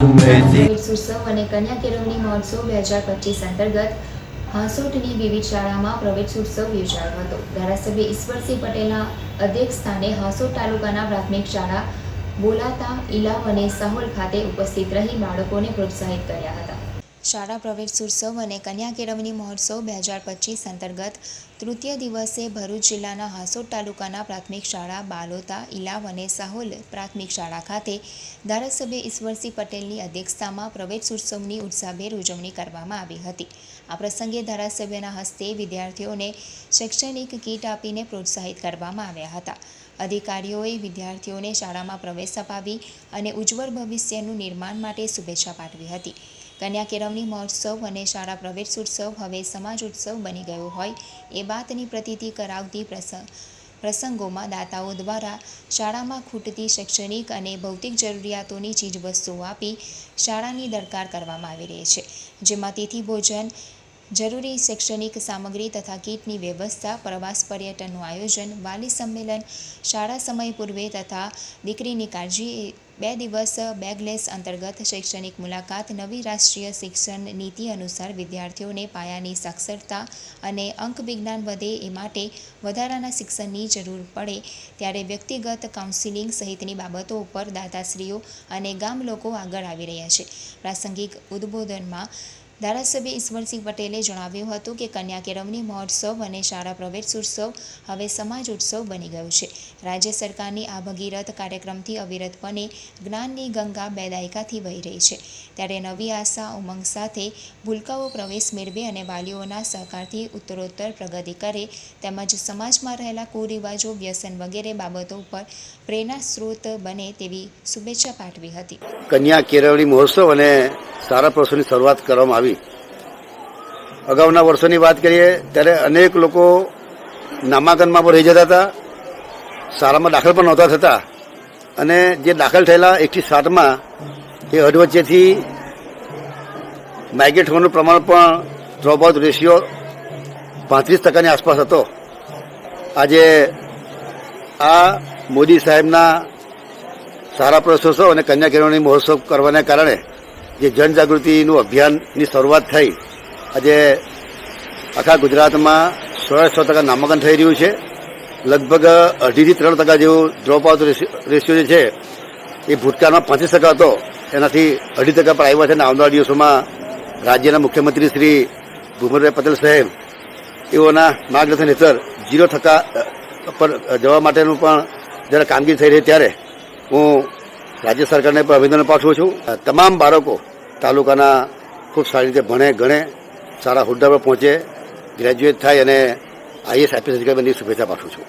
અને કન્યા કેળવણી મહોત્સવ બે હજાર પચીસ અંતર્ગત હાંસોટની વિવિધ શાળામાં પ્રવેશ ઉત્સવ યોજાયો હતો. ધારાસભ્ય ઈશ્વરસિંહ પટેલના અધ્યક્ષ સ્થાને હાંસોટ તાલુકાના પ્રાથમિક શાળા બોલાતા ઇલાવ અને સાહોલ ખાતે ઉપસ્થિત રહી બાળકોને પ્રોત્સાહિત કર્યા હતા. શાળા પ્રવેશ ઉત્સવ અને કન્યા કેળવણી મહોત્સવ બે હજાર પચીસ અંતર્ગત તૃતીય દિવસે ભરૂચ જિલ્લાના હાંસોટ તાલુકાના પ્રાથમિક શાળા બાલોતા ઇલાવ અને સાહોલ પ્રાથમિક શાળા ખાતે ધારાસભ્ય ઈશ્વરસિંહ પટેલની અધ્યક્ષતામાં પ્રવેશોત્સવની ઉત્સાહભેર ઉજવણી કરવામાં આવી હતી. આ પ્રસંગે ધારાસભ્યના હસ્તે વિદ્યાર્થીઓને શૈક્ષણિક કીટ આપીને પ્રોત્સાહિત કરવામાં આવ્યા હતા. અધિકારીઓએ વિદ્યાર્થીઓને શાળામાં પ્રવેશ અપાવી અને ઉજ્જવળ ભવિષ્યનું નિર્માણ માટે શુભેચ્છા પાઠવી હતી. કન્યા કેળવણી મહોત્સવ અને શાળા પ્રવેશ ઉત્સવ હવે સમાજ ઉત્સવ બની ગયો હોય એ વાતની પ્રતીતિ કરાવતી પ્રસંગ પ્રસંગોમાં દાતાઓ દ્વારા શાળામાં ખૂટતી શૈક્ષણિક અને ભૌતિક જરૂરિયાતોની ચીજવસ્તુઓ આપી શાળાની દરકાર કરવામાં આવી રહી છે. જેમાં તિથિ ભોજન જરૂરી શૈક્ષણિક સામગ્રી તથા કીટની વ્યવસ્થા, પ્રવાસ પર્યટનનું આયોજન, વાલી સંમેલન, શાળા સમય પૂર્વે તથા દીકરીની કાળજી, બે દિવસ બેગલેસ અંતર્ગત શૈક્ષણિક મુલાકાત, નવી રાષ્ટ્રીય શિક્ષણ નીતિ અનુસાર વિદ્યાર્થીઓને પાયાની સાક્ષરતા અને અંક વિજ્ઞાન વધે એ માટે વધારાના શિક્ષણની જરૂર પડે. ત્યારે વ્યક્તિગત કાઉન્સિલિંગ સહિતની બાબતો ઉપર દાતાશ્રીઓ અને ગામ લોકો આગળ આવી રહ્યા છે. પ્રાસંગિક ઉદ્બોધનમાં ધારાસભ્ય ઈશ્વરસિંહ પટેલે જણાવ્યું હતું કે કન્યા કેળવણી મહોત્સવ અને શાળા પ્રવેશ ઉત્સવ હવે સમાજ ઉત્સવ બની ગયો છે. રાજ્ય સરકારની આ ભગીરથ કાર્યક્રમથી અવિરતપણે જ્ઞાનની ગંગા બે દાયકાથી વહી રહી છે. ત્યારે નવી આશા, ઉમંગ સાથે ભૂલકાઓ પ્રવેશ મેળવે અને વાલીઓના સહકારથી ઉત્તરોત્તર પ્રગતિ કરે તેમજ સમાજમાં રહેલા કુરિવાજો, વ્યસન વગેરે બાબતો ઉપર પ્રેરણા સ્ત્રોત બને તેવી શુભેચ્છા પાઠવી હતી. કન્યા કેળવણી મહોત્સવ અને સારા પ્રશ્નોની શરૂઆત કરવામાં આવી. અગાઉના વર્ષોની વાત કરીએ, ત્યારે અનેક લોકો નામાંકનમાં પણ રહી જતા હતા, શાળામાં દાખલ પણ નહોતા થતા. અને જે દાખલ થયેલા એકથી સાતમાં, એ અધવચ્ચેથી માઇગ્રેટ હોવાનું પ્રમાણ પણ ડ્રોપ આઉટ રેશિયો પાંત્રીસ ટકાની આસપાસ હતો. આજે આ મોદી સાહેબના સારા પ્રશોત્સવ અને કન્યા કેળવણી મહોત્સવ કરવાને કારણે જે જનજાગૃતિનું અભિયાનની શરૂઆત થઈ, આજે આખા ગુજરાતમાં સોળ સો ટકા નામાંકન થઈ રહ્યું છે. લગભગ અઢીથી ત્રણ ટકા જેવું ડ્રોપ આઉટ રેશિયો જે છે, એ ભૂતકાળમાં પાંત્રીસ ટકા હતો. એનાથી અઢી ટકા પર આવ્યા છે અને આવનારા દિવસોમાં રાજ્યના મુખ્યમંત્રી શ્રી ભૂપેન્દ્રભાઈ પટેલ સાહેબ, એઓના માર્ગદર્શન હેઠળ ઝીરો ટકા પર જવા માટેનું પણ જ્યારે કામગીરી થઈ રહી ત્યારે હું રાજ્ય સરકારને પણ અભિનંદન પાઠવું છું. તમામ બાળકો તાલુકાના ખૂબ સારી રીતે ભણે, ગણે, સારા હોદ્દા પર પહોંચે, ગ્રેજ્યુએટ થાય અને આઈએસ આઈપીએસ અધિકારી બની શુભેચ્છા પાઠવું છું.